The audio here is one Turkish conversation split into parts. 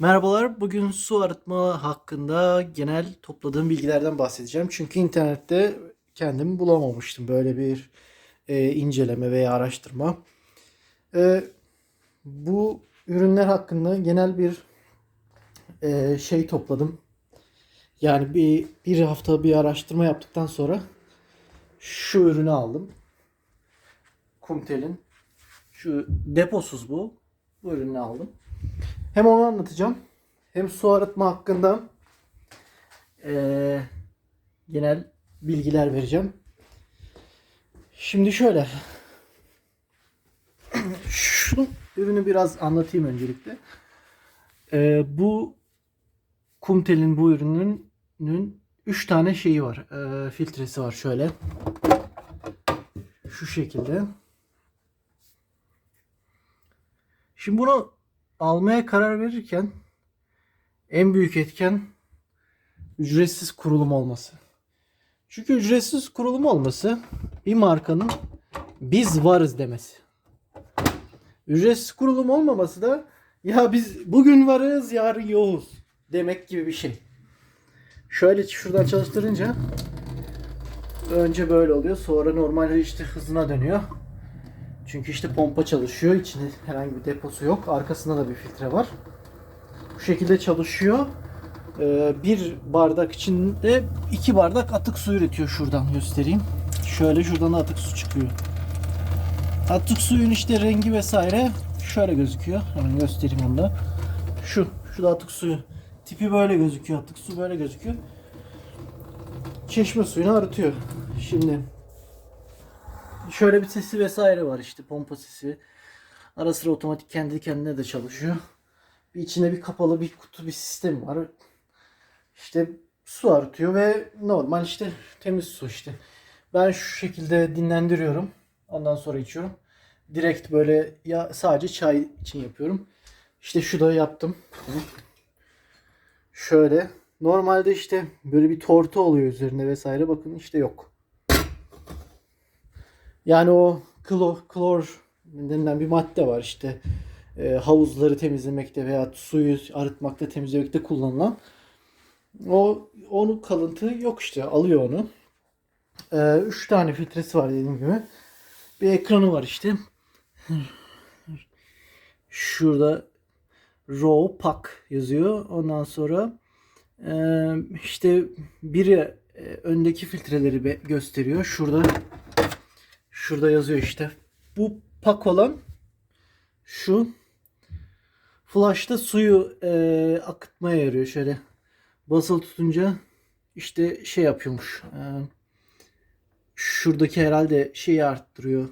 Merhabalar. Bugün su arıtma hakkında genel topladığım bilgilerden bahsedeceğim. Çünkü internette kendim bulamamıştım böyle bir e, inceleme veya araştırma. E, bu ürünler hakkında genel bir e, şey topladım. Yani bir, bir hafta bir araştırma yaptıktan sonra şu ürünü aldım. Kumtel'in. Şu deposuz bu. Bu ürünü aldım. Hem onu anlatacağım. Hem su arıtma hakkında eee, genel bilgiler vereceğim. Şimdi şöyle. Şu ürünü biraz anlatayım öncelikle. Eee, bu Kumtel'in bu ürünün 3 tane şeyi var. Eee, filtresi var şöyle. Şu şekilde. Şimdi bunu almaya karar verirken en büyük etken ücretsiz kurulum olması. Çünkü ücretsiz kurulum olması bir markanın biz varız demesi. Ücretsiz kurulum olmaması da ya biz bugün varız yarın yoğuz demek gibi bir şey. Şöyle şuradan çalıştırınca önce böyle oluyor sonra normal işte hızına dönüyor. Çünkü işte pompa çalışıyor. İçinde herhangi bir deposu yok. Arkasında da bir filtre var. Bu şekilde çalışıyor. Ee, bir bardak içinde iki bardak atık su üretiyor şuradan göstereyim. Şöyle şuradan da atık su çıkıyor. Atık suyun işte rengi vesaire şöyle gözüküyor. Hemen göstereyim onu da. Şu. Şu da atık suyu. Tipi böyle gözüküyor. Atık su böyle gözüküyor. Çeşme suyunu arıtıyor. Şimdi Şöyle bir sesi vesaire var işte pompa sesi. Ara sıra otomatik kendi kendine de çalışıyor. Bir içinde bir kapalı bir kutu bir sistem var. İşte su arıtıyor ve normal işte temiz su işte. Ben şu şekilde dinlendiriyorum. Ondan sonra içiyorum. Direkt böyle ya sadece çay için yapıyorum. İşte şu da yaptım. Şöyle. Normalde işte böyle bir tortu oluyor üzerinde vesaire. Bakın işte yok. Yani o klor, klor denilen bir madde var işte e, havuzları temizlemekte veya suyu arıtmakta temizlemekte kullanılan. O onun kalıntı yok işte alıyor onu. E, üç tane filtresi var dediğim gibi. Bir ekranı var işte. Şurada Raw Pack yazıyor. Ondan sonra e, işte biri e, öndeki filtreleri gösteriyor. Şurada Şurada yazıyor işte. Bu pak olan şu flash'ta suyu e, akıtmaya yarıyor. Şöyle basılı tutunca işte şey yapıyormuş. E, şuradaki herhalde şeyi arttırıyor.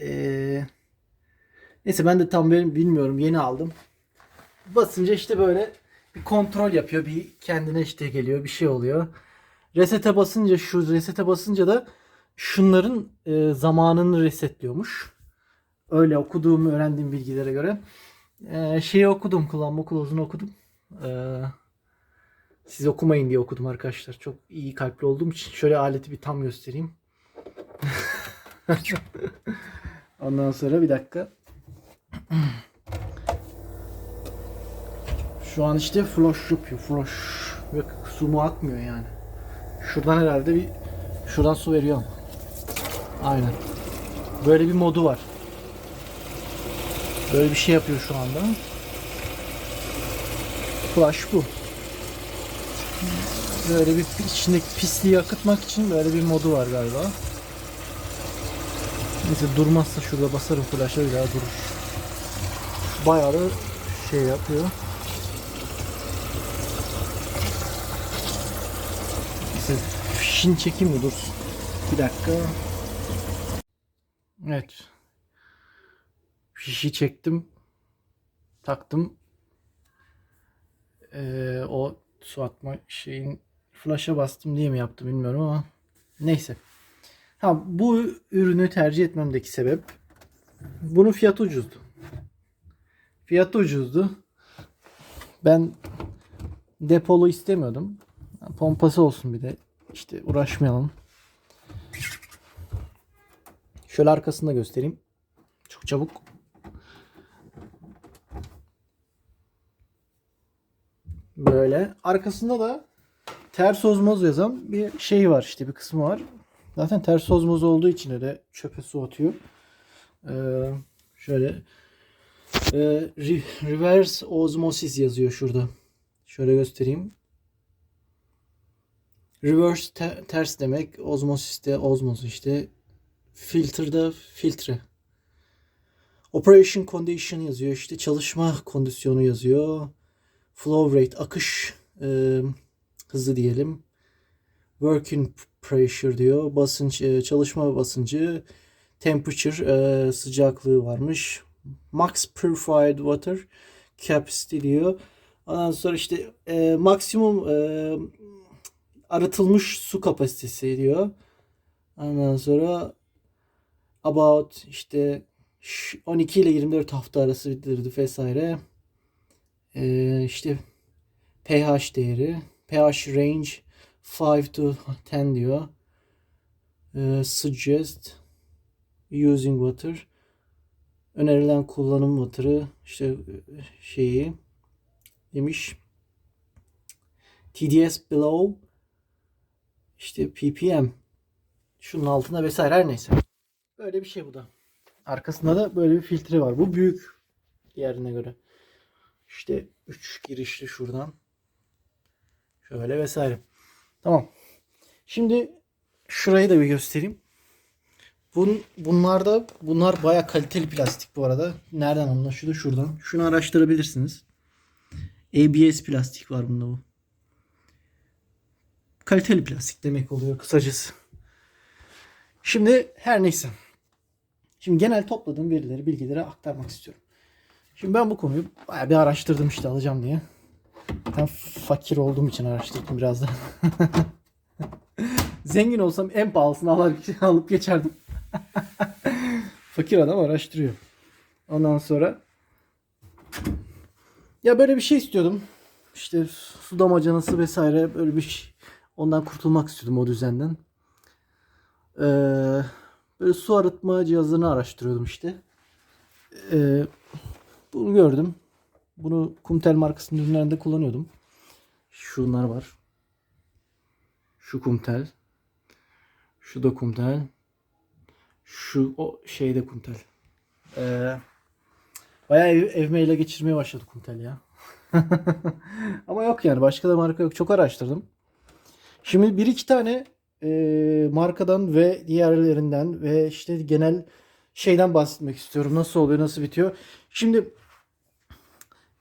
E, neyse ben de tam benim bilmiyorum. Yeni aldım. Basınca işte böyle bir kontrol yapıyor. Bir kendine işte geliyor. Bir şey oluyor. Resete basınca şu resete basınca da şunların e, zamanını resetliyormuş. Öyle okuduğum, öğrendiğim bilgilere göre. E, şeyi okudum, kullanma kılavuzunu okudum. E, siz okumayın diye okudum arkadaşlar. Çok iyi kalpli olduğum için şöyle aleti bir tam göstereyim. Ondan sonra bir dakika. Şu an işte flush yapıyor. Flush. Ve su mu akmıyor yani. Şuradan herhalde bir şuradan su veriyor ama. Aynen. Böyle bir modu var. Böyle bir şey yapıyor şu anda. Flash bu. Böyle bir içindeki pisliği akıtmak için böyle bir modu var galiba. Neyse durmazsa şurada basarım flash'a bir daha durur. Bayağı da şey yapıyor. Neyse fişini çekeyim mi dursun. Bir dakika. Evet. Fişi çektim. Taktım. Ee, o su atma şeyin flash'a bastım diye mi yaptım bilmiyorum ama neyse. Ha, bu ürünü tercih etmemdeki sebep bunun fiyatı ucuzdu. Fiyatı ucuzdu. Ben depolu istemiyordum. Pompası olsun bir de. İşte uğraşmayalım. Şöyle arkasını da göstereyim. Çok çabuk. Böyle. Arkasında da ters ozmoz yazan bir şey var işte bir kısmı var. Zaten ters ozmoz olduğu için öyle çöpe su atıyor. Ee, şöyle e, re- reverse osmosis yazıyor şurada. Şöyle göstereyim. Reverse te- ters demek. Osmosis de ozmoz işte. Filter'da filtre. Operation condition yazıyor işte. Çalışma kondisyonu yazıyor. Flow rate akış e, hızı diyelim. Working pressure diyor. Basınç e, çalışma basıncı. Temperature e, sıcaklığı varmış. Max purified water capacity diyor. Ondan sonra işte e, maksimum e, arıtılmış su kapasitesi diyor. Ondan sonra about işte ş- 12 ile 24 hafta arası bildirdi vesaire. Ee, işte pH değeri, pH range 5 to 10 diyor. Ee, suggest using water önerilen kullanım water'ı işte şeyi demiş. TDS below işte ppm şunun altında vesaire her neyse. Böyle bir şey bu da. Arkasında da böyle bir filtre var. Bu büyük diğerine göre. İşte 3 girişli şuradan. Şöyle vesaire. Tamam. Şimdi şurayı da bir göstereyim. Bun, bunlarda bunlar baya kaliteli plastik bu arada. Nereden anlaşılıyor? Şuradan. Şunu araştırabilirsiniz. ABS plastik var bunda bu. Kaliteli plastik demek oluyor kısacası. Şimdi her neyse. Şimdi genel topladığım verileri, bilgileri aktarmak istiyorum. Şimdi ben bu konuyu bayağı bir araştırdım işte alacağım diye. Ben fakir olduğum için araştırdım biraz da. Zengin olsam en pahalısını alıp, alıp geçerdim. fakir adam araştırıyor. Ondan sonra ya böyle bir şey istiyordum. İşte su damacanası vesaire böyle bir şey. Ondan kurtulmak istiyordum o düzenden. Ee, böyle su arıtma cihazını araştırıyordum işte. Ee, bunu gördüm. Bunu Kumtel markasının ürünlerinde kullanıyordum. Şunlar var. Şu Kumtel. Şu da Kumtel. Şu o şeyde Kumtel. Ee, bayağı ev, evime ele geçirmeye başladı Kumtel ya. Ama yok yani başka da marka yok. Çok araştırdım. Şimdi bir iki tane e, markadan ve diğerlerinden ve işte genel şeyden bahsetmek istiyorum. Nasıl oluyor, nasıl bitiyor. Şimdi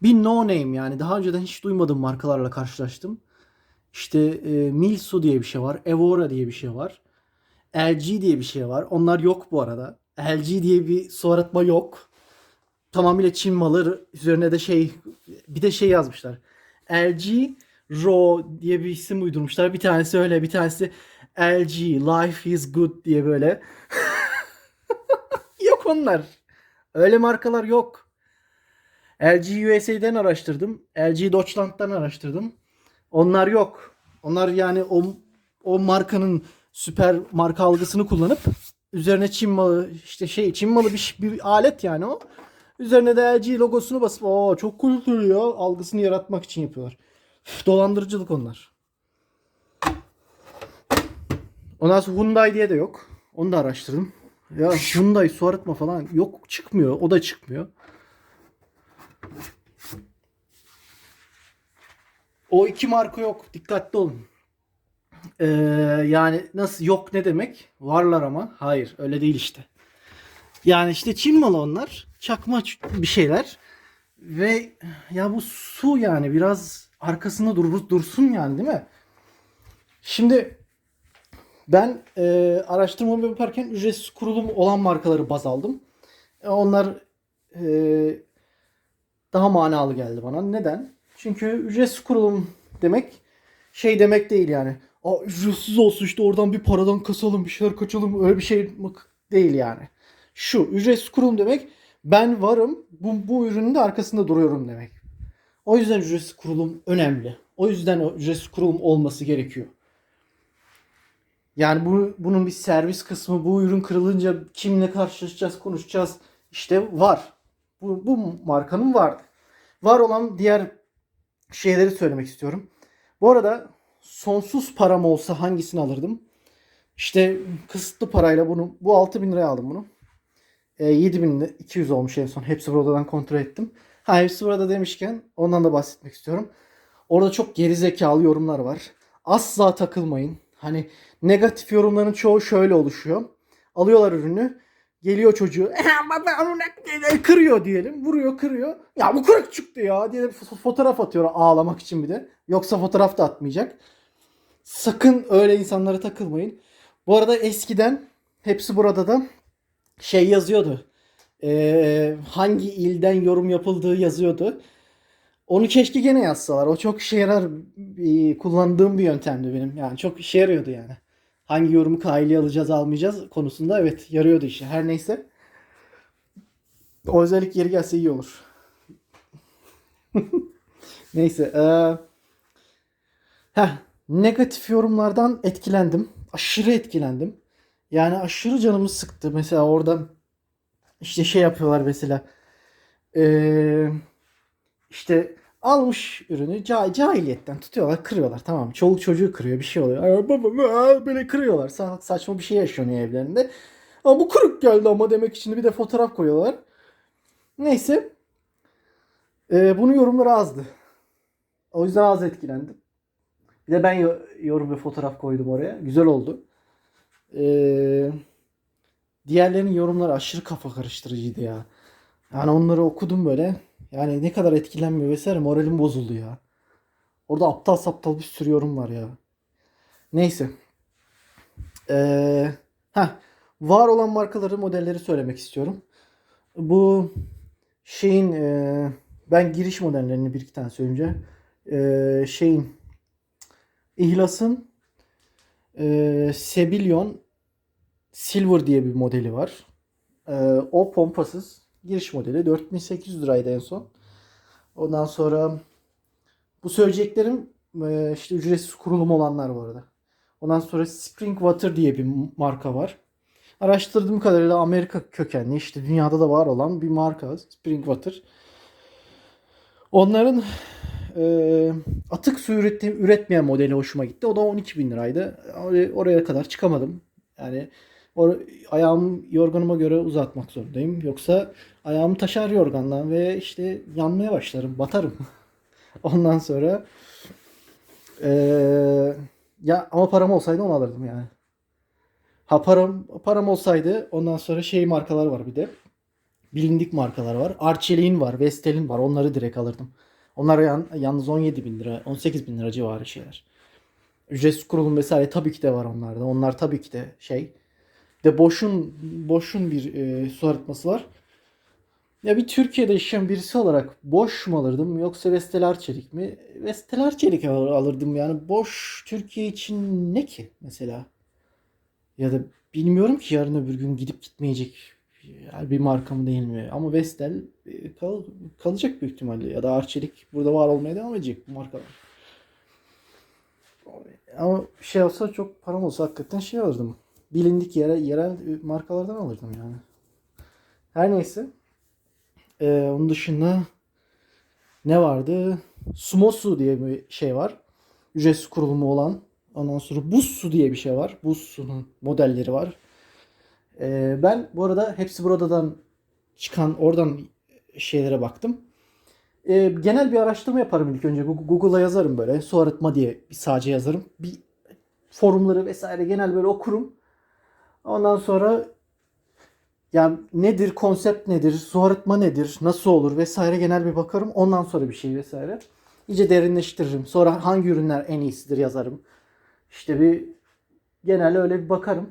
bir no name yani daha önceden hiç duymadığım markalarla karşılaştım. İşte e, Milsu diye bir şey var. Evora diye bir şey var. LG diye bir şey var. Onlar yok bu arada. LG diye bir su arıtma yok. Tamamıyla Çin malı. Üzerine de şey bir de şey yazmışlar. LG Raw diye bir isim uydurmuşlar. Bir tanesi öyle, bir tanesi LG Life is good diye böyle. yok onlar. Öyle markalar yok. LG USA'den araştırdım. LG Deutschland'dan araştırdım. Onlar yok. Onlar yani o o markanın süper marka algısını kullanıp üzerine Çin malı işte şey Çin malı bir, bir alet yani o. Üzerine de LG logosunu basıp o çok kültürlü ya algısını yaratmak için yapıyorlar. Dolandırıcılık onlar. Ondan sonra Hyundai diye de yok. Onu da araştırdım. Ya Hyundai su arıtma falan yok çıkmıyor. O da çıkmıyor. O iki marka yok. Dikkatli olun. Ee, yani nasıl yok ne demek? Varlar ama. Hayır öyle değil işte. Yani işte Çin malı onlar. Çakma bir şeyler. Ve ya bu su yani biraz arkasında dur dursun yani değil mi? Şimdi ben e, araştırmamı yaparken ücretsiz kurulum olan markaları baz aldım. E, onlar e, daha manalı geldi bana. Neden? Çünkü ücretsiz kurulum demek şey demek değil yani. Aa ücretsiz olsun işte oradan bir paradan kasalım bir şeyler kaçalım öyle bir şey değil yani. Şu ücretsiz kurulum demek ben varım bu, bu ürünün de arkasında duruyorum demek. O yüzden ücretsiz kurulum önemli. O yüzden o ücretsiz kurulum olması gerekiyor. Yani bu, bunun bir servis kısmı bu ürün kırılınca kimle karşılaşacağız konuşacağız işte var. Bu, bu markanın vardı. Var olan diğer şeyleri söylemek istiyorum. Bu arada sonsuz param olsa hangisini alırdım? İşte kısıtlı parayla bunu bu 6000 liraya aldım bunu. E, 7200 olmuş en son. Hepsi buradan kontrol ettim. Ha hepsi burada demişken ondan da bahsetmek istiyorum. Orada çok gerizekalı yorumlar var. Asla takılmayın. Hani negatif yorumların çoğu şöyle oluşuyor. Alıyorlar ürünü. Geliyor çocuğu. kırıyor diyelim. Vuruyor kırıyor. Ya bu kırık çıktı ya diye fo- fotoğraf atıyor ağlamak için bir de. Yoksa fotoğraf da atmayacak. Sakın öyle insanlara takılmayın. Bu arada eskiden hepsi burada da şey yazıyordu. Ee, hangi ilden yorum yapıldığı yazıyordu. Onu keşke gene yazsalar. O çok işe yarar bir- kullandığım bir yöntemdi benim. Yani çok işe yarıyordu yani. Hangi yorumu kaili alacağız almayacağız konusunda evet yarıyordu işte. Her neyse. O özellik geri gelse iyi olur. neyse. Eee heh, negatif yorumlardan etkilendim. Aşırı etkilendim. Yani aşırı canımı sıktı. Mesela orada işte şey yapıyorlar mesela. Eee işte almış ürünü ca- cahiliyetten tutuyorlar kırıyorlar tamam? Çoluk çocuğu kırıyor bir şey oluyor. Ay, baba, aa, böyle kırıyorlar. Sa- saçma bir şey yaşanıyor evlerinde. Ama bu kırık geldi ama demek için bir de fotoğraf koyuyorlar. Neyse. Ee, bunun yorumları azdı. O yüzden az etkilendim. Bir de ben yo- yorum ve fotoğraf koydum oraya. Güzel oldu. Ee, diğerlerinin yorumları aşırı kafa karıştırıcıydı ya. Yani onları okudum böyle. Yani ne kadar etkilenmiyor vesaire moralim bozuldu ya. Orada aptal saptal bir sürü yorum var ya. Neyse. Ee, heh, var olan markaları modelleri söylemek istiyorum. Bu şeyin e, ben giriş modellerini bir iki tane söyleyince e, şeyin İhlas'ın e, Sebillion Silver diye bir modeli var. E, o pompasız giriş modeli 4800 liraydı en son. Ondan sonra bu söyleyeceklerim e, işte ücretsiz kurulum olanlar bu arada. Ondan sonra Spring Water diye bir marka var. Araştırdığım kadarıyla Amerika kökenli işte dünyada da var olan bir marka Spring Water. Onların e, atık su üretim, üretmeyen modeli hoşuma gitti. O da 12 bin liraydı. Oraya kadar çıkamadım. Yani or, ayağımı yorganıma göre uzatmak zorundayım. Yoksa ayağım taşar yorgandan ve işte yanmaya başlarım, batarım. Ondan sonra e, ya ama param olsaydı onu alırdım yani. Ha param param olsaydı ondan sonra şey markalar var bir de. Bilindik markalar var. Arçelik'in var, Vestel'in var. Onları direkt alırdım. Onlar yan, yalnız 17 bin lira, 18 bin lira civarı şeyler. Ücretsiz kurulum vesaire tabii ki de var onlarda. Onlar tabii ki de şey. De boşun boşun bir e, su arıtması var. Ya bir Türkiye'de yaşayan birisi olarak boş mu alırdım yoksa Vestel Arçelik mi? Vestel Arçelik al- alırdım yani. Boş Türkiye için ne ki mesela? Ya da bilmiyorum ki yarın öbür gün gidip gitmeyecek yani bir marka mı değil mi? Ama Vestel e, kal- kalacak büyük ihtimalle. Ya da Arçelik burada var olmaya devam edecek bu markalar. Ama şey olsa çok param olsa hakikaten şey alırdım. Bilindik yere, yerel markalardan alırdım yani. Her neyse. Ee, onun dışında ne vardı? Sumosu diye bir şey var. Ücretsiz kurulumu olan. Ondan sonra Buz Su diye bir şey var. Buz Su'nun modelleri var. Ee, ben bu arada hepsi buradan çıkan oradan şeylere baktım. Ee, genel bir araştırma yaparım ilk önce. Google- Google'a yazarım böyle. Su arıtma diye sadece yazarım. Bir forumları vesaire genel böyle okurum. Ondan sonra yani nedir, konsept nedir, su arıtma nedir, nasıl olur vesaire genel bir bakarım. Ondan sonra bir şey vesaire. İyice derinleştiririm. Sonra hangi ürünler en iyisidir yazarım. İşte bir genel öyle bir bakarım.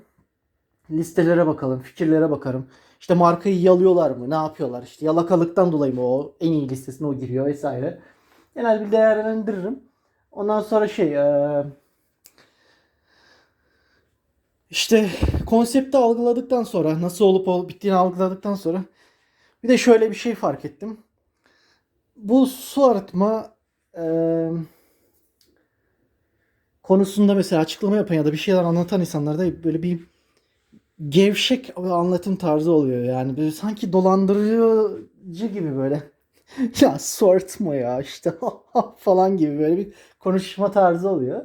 Listelere bakalım, fikirlere bakarım. İşte markayı yalıyorlar mı? Ne yapıyorlar? İşte yalakalıktan dolayı mı o en iyi listesine o giriyor vesaire. Genel bir değerlendiririm. Ondan sonra şey eee, işte konsepti algıladıktan sonra nasıl olup olup bittiğini algıladıktan sonra bir de şöyle bir şey fark ettim. Bu su arıtma eee, konusunda mesela açıklama yapan ya da bir şeyler anlatan insanlarda böyle bir gevşek bir anlatım tarzı oluyor yani böyle sanki dolandırıcı gibi böyle ya su arıtma ya işte falan gibi böyle bir konuşma tarzı oluyor.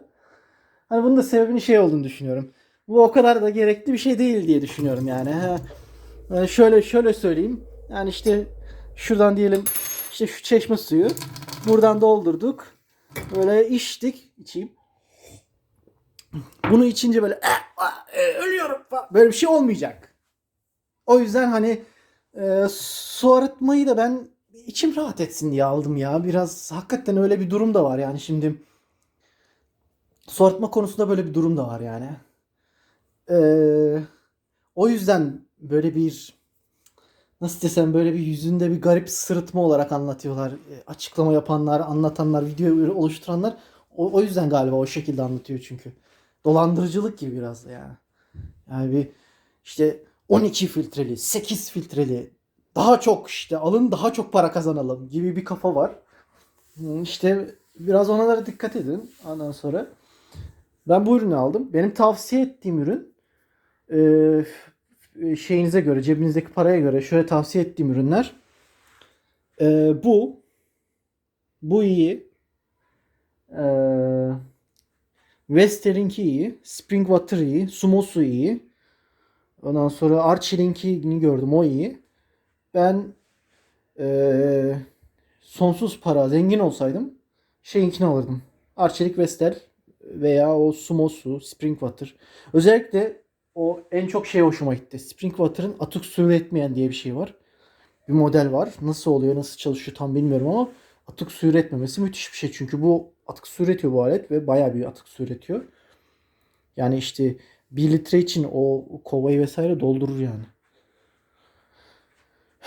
Hani bunun da sebebinin şey olduğunu düşünüyorum. Bu o kadar da gerekli bir şey değil diye düşünüyorum yani. Ha, yani şöyle şöyle söyleyeyim. Yani işte şuradan diyelim işte şu çeşme suyu buradan doldurduk. Böyle içtik içeyim. Bunu içince böyle "Eh, ah, eh, ölüyorum falan. böyle bir şey olmayacak. O yüzden hani e, su arıtmayı da ben içim rahat etsin diye aldım ya. Biraz hakikaten öyle bir durum da var yani şimdi. Su arıtma konusunda böyle bir durum da var yani. Ee, o yüzden böyle bir nasıl desem böyle bir yüzünde bir garip sırıtma olarak anlatıyorlar. E, açıklama yapanlar, anlatanlar, video oluşturanlar o, o yüzden galiba o şekilde anlatıyor çünkü. Dolandırıcılık gibi biraz da yani. Yani bir işte 12 filtreli, 8 filtreli, daha çok işte alın daha çok para kazanalım gibi bir kafa var. İşte biraz onlara dikkat edin. Ondan sonra ben bu ürünü aldım. Benim tavsiye ettiğim ürün e, şeyinize göre, cebinizdeki paraya göre şöyle tavsiye ettiğim ürünler. E, bu bu iyi. E, Wester'inki iyi. Springwater iyi. Sumosu iyi. Ondan sonra Archer'inkini gördüm. O iyi. Ben e, sonsuz para zengin olsaydım şeyinkini alırdım. Arçelik Vestel veya o Sumosu, Springwater. Özellikle o en çok şey hoşuma gitti. Springwater'ın atık su üretmeyen diye bir şey var. Bir model var. Nasıl oluyor, nasıl çalışıyor tam bilmiyorum ama atık su üretmemesi müthiş bir şey. Çünkü bu atık su üretiyor bu alet ve bayağı bir atık su üretiyor. Yani işte 1 litre için o kovayı vesaire doldurur yani.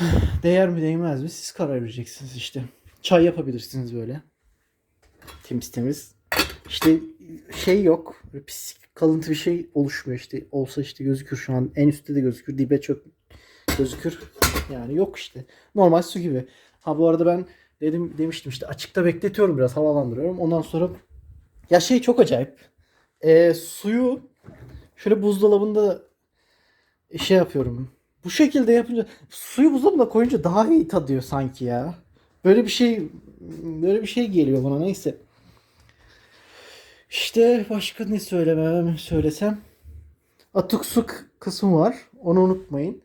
Değer mi değmez mi siz karar vereceksiniz işte. Çay yapabilirsiniz böyle. Temiz temiz. İşte şey yok. Böyle pis kalıntı bir şey oluşmuyor işte. Olsa işte gözükür şu an. En üstte de gözükür. Dibe çok gözükür. Yani yok işte. Normal su gibi. Ha bu arada ben dedim demiştim işte açıkta bekletiyorum biraz havalandırıyorum. Ondan sonra ya şey çok acayip. Ee, suyu şöyle buzdolabında şey yapıyorum. Bu şekilde yapınca suyu buzdolabına koyunca daha iyi tadıyor sanki ya. Böyle bir şey böyle bir şey geliyor bana neyse. İşte başka ne söylemem söylesem. Atık su k- kısmı var. Onu unutmayın.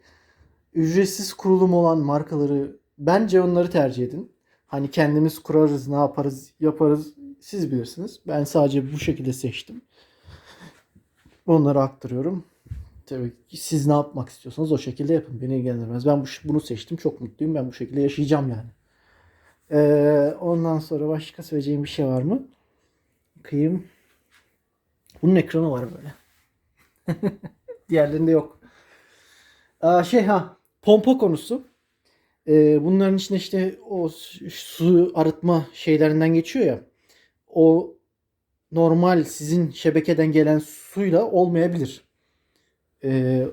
Ücretsiz kurulum olan markaları bence onları tercih edin. Hani kendimiz kurarız, ne yaparız, yaparız siz bilirsiniz. Ben sadece bu şekilde seçtim. Onları aktarıyorum. Tabii ki siz ne yapmak istiyorsanız o şekilde yapın. Beni ilgilendirmez. Ben bu, bunu seçtim. Çok mutluyum. Ben bu şekilde yaşayacağım yani. Ee, ondan sonra başka söyleyeceğim bir şey var mı? Bakayım. Bunun ekranı var böyle. Diğerlerinde yok. Aa, şey ha pompa konusu. Ee, bunların içinde işte o su- arıtma şeylerinden geçiyor ya. O normal sizin şebekeden gelen suyla olmayabilir. Ee,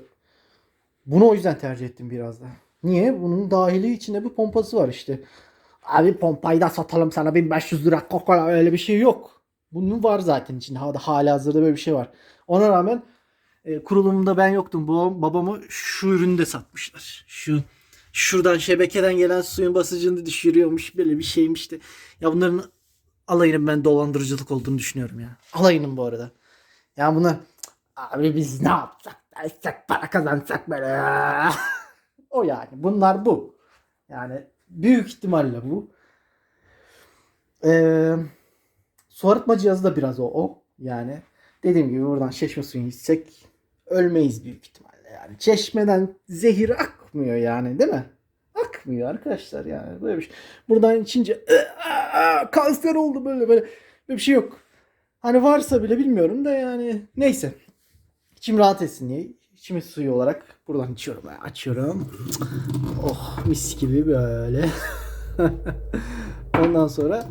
bunu o yüzden tercih ettim biraz da. Niye? Bunun dahili içinde bir pompası var işte. Abi pompayı da satalım sana 1500 lira Coca öyle bir şey yok. Bunun var zaten içinde. Hala, hazırda böyle bir şey var. Ona rağmen e, kurulumunda ben yoktum. Bu babamı şu ürünü de satmışlar. Şu şuradan şebekeden gelen suyun basıncını düşürüyormuş böyle bir şeymiş de. Ya bunların alayının ben dolandırıcılık olduğunu düşünüyorum ya. Alayının bu arada. Ya bunlar abi biz ne yapsak dersek para kazansak böyle. o yani. Bunlar bu. Yani büyük ihtimalle bu. Ee, su arıtma cihazı da biraz o. o. Yani dediğim gibi buradan çeşme suyunu içsek ölmeyiz büyük ihtimalle. Yani çeşmeden zehir akmıyor yani değil mi? Akmıyor arkadaşlar yani. Böyle bir şey. Buradan içince "Aa, kanser oldu böyle böyle. Böyle bir şey yok. Hani varsa bile bilmiyorum da yani neyse. İçim rahat etsin diye içimi suyu olarak buradan içiyorum. Ben açıyorum. Oh mis gibi böyle. Ondan sonra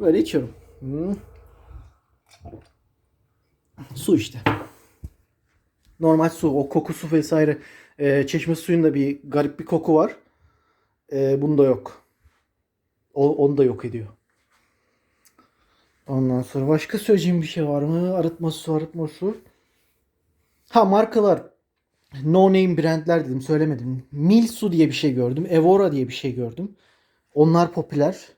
böyle içiyorum. Su işte. Normal su. O kokusu vesaire. Ee, çeşme suyunda bir garip bir koku var. Ee, bunda yok. O, onu da yok ediyor. Ondan sonra başka söyleyeceğim bir şey var mı? Arıtma su, arıtma su. Ha markalar. No name brandler dedim söylemedim. Milsu diye bir şey gördüm. Evora diye bir şey gördüm. Onlar popüler.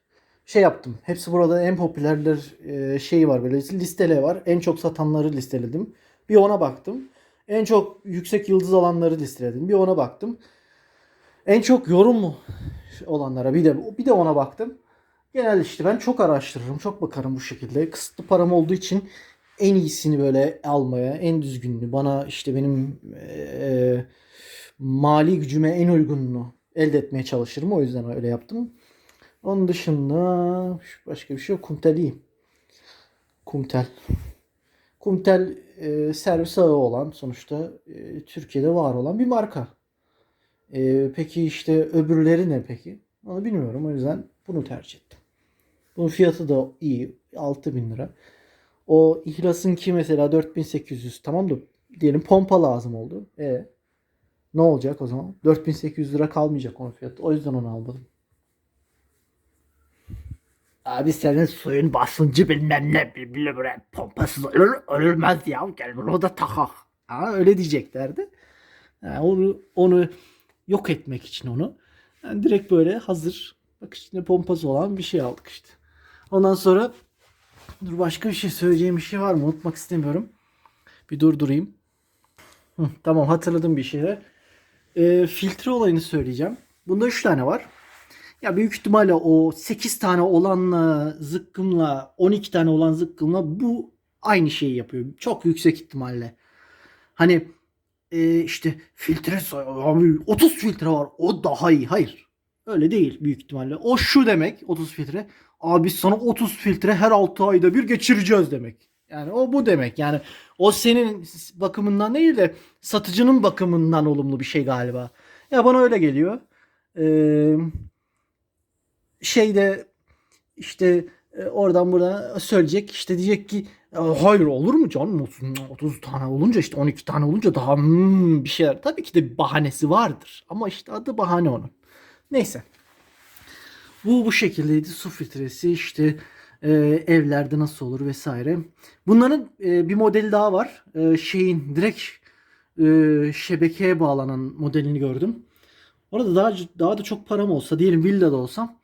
Şey yaptım. Hepsi burada en popülerler e, şeyi var böyle listele var. En çok satanları listeledim. Bir ona baktım. En çok yüksek yıldız alanları listeledim. Bir ona baktım. En çok yorum olanlara bir de bir de ona baktım. Genelde işte ben çok araştırırım, çok bakarım bu şekilde. Kısıtlı param olduğu için en iyisini böyle almaya, en düzgününü, bana işte benim eee, mali gücüme en uygununu elde etmeye çalışırım. O yüzden öyle yaptım. Onun dışında başka bir şey yok. Kumtel iyi. Kumtel. Kumtel eee, servis ağı olan sonuçta eee, Türkiye'de var olan bir marka. Eee, peki işte öbürleri ne peki? Onu bilmiyorum. O yüzden bunu tercih ettim. Bunun fiyatı da iyi. 6000 lira. O İhlas'ınki mesela 4800 tamam da diyelim pompa lazım oldu. E ne olacak o zaman? 4800 lira kalmayacak onun fiyatı. O yüzden onu almadım. Abi senin suyun basıncı bilmem ne bilmem ne pompasız ölür, ölmez ya gel bunu da takak. Ha, öyle diyeceklerdi. Ha, onu, onu yok etmek için onu. Yani direkt böyle hazır bak içinde pompası olan bir şey aldık işte. Ondan sonra dur başka bir şey söyleyeceğim bir şey var mı? Unutmak istemiyorum. Bir durdurayım. Hı, tamam hatırladım bir şeyler. Ee, filtre olayını söyleyeceğim. Bunda 3 tane var. Ya büyük ihtimalle o 8 tane olanla zıkkımla 12 tane olan zıkkımla bu aynı şeyi yapıyor. Çok yüksek ihtimalle. Hani e, işte filtre abi 30 filtre var o daha iyi. Hayır. Öyle değil büyük ihtimalle. O şu demek 30 filtre. Abi sana 30 filtre her 6 ayda bir geçireceğiz demek. Yani o bu demek. Yani o senin bakımından değil de satıcının bakımından olumlu bir şey galiba. Ya bana öyle geliyor. Eee şeyde işte e, oradan buradan söyleyecek işte diyecek ki "Ya hayır olur mu canım 30, 30 tane olunca işte 12 tane olunca daha hmm, bir şeyler tabii ki de bir bahanesi vardır ama işte adı bahane onun. Neyse. Bu bu şekildeydi su filtresi işte e, evlerde nasıl olur vesaire. Bunların e, bir modeli daha var. E, şeyin direkt e, şebekeye bağlanan modelini gördüm. Orada daha daha da çok param olsa diyelim villada olsam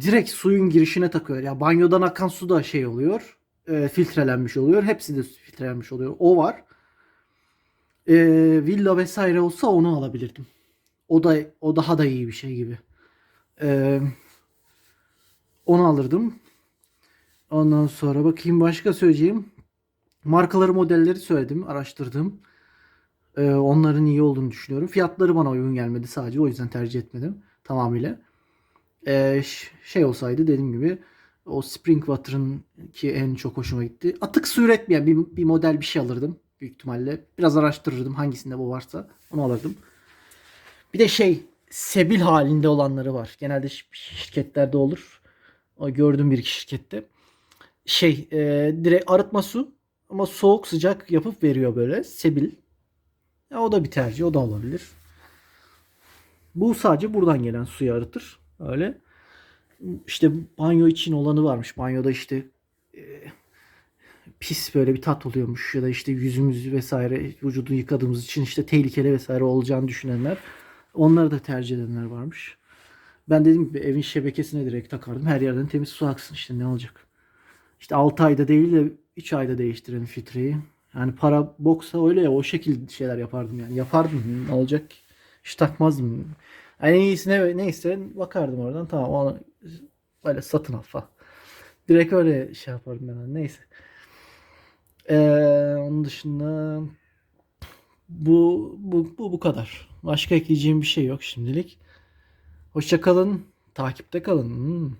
direkt suyun girişine takıyor. Ya banyodan akan su da şey oluyor. e, filtrelenmiş oluyor. Hepsi de filtrelenmiş oluyor. O var. E, villa vesaire olsa onu alabilirdim. O da o daha da iyi bir şey gibi. E, onu alırdım. Ondan sonra bakayım başka söyleyeceğim. Markaları modelleri söyledim. Araştırdım. E, onların iyi olduğunu düşünüyorum. Fiyatları bana uygun gelmedi sadece. O yüzden tercih etmedim. Tamamıyla. Ş- şey olsaydı dediğim gibi o Springwater'ın ki en çok hoşuma gitti. Atık su üretmeyen bir, bir model bir şey alırdım büyük ihtimalle. Biraz araştırırdım hangisinde bu varsa onu alırdım. Bir de şey sebil halinde olanları var. Genelde şi- şirketlerde olur. O gördüğüm bir iki şirkette. Şey e, direkt arıtma su ama soğuk sıcak yapıp veriyor böyle sebil. Ya o da bir tercih o da olabilir. Bu sadece buradan gelen suyu arıtır. Öyle. İşte banyo için olanı varmış. Banyoda işte e, pis böyle bir tat oluyormuş ya da işte yüzümüzü vesaire vücudu yıkadığımız için işte tehlikeli vesaire olacağını düşünenler. Onları da tercih edenler varmış. Ben dedim gibi evin şebekesine direkt takardım. Her yerden temiz su aksın işte ne olacak. İşte 6 ayda değil de 3 ayda değiştirelim filtreyi. Yani para boksa öyle ya o şekilde şeyler yapardım yani. Yapardım ne olacak? Hiç takmazdım. Yani iyisine neyse bakardım oradan tamam onu böyle satın al falan. Direkt öyle şey yapardım ben. Neyse. Ee, onun dışında bu, bu, bu bu kadar. Başka ekleyeceğim bir şey yok şimdilik. Hoşça kalın. Takipte kalın. Hmm.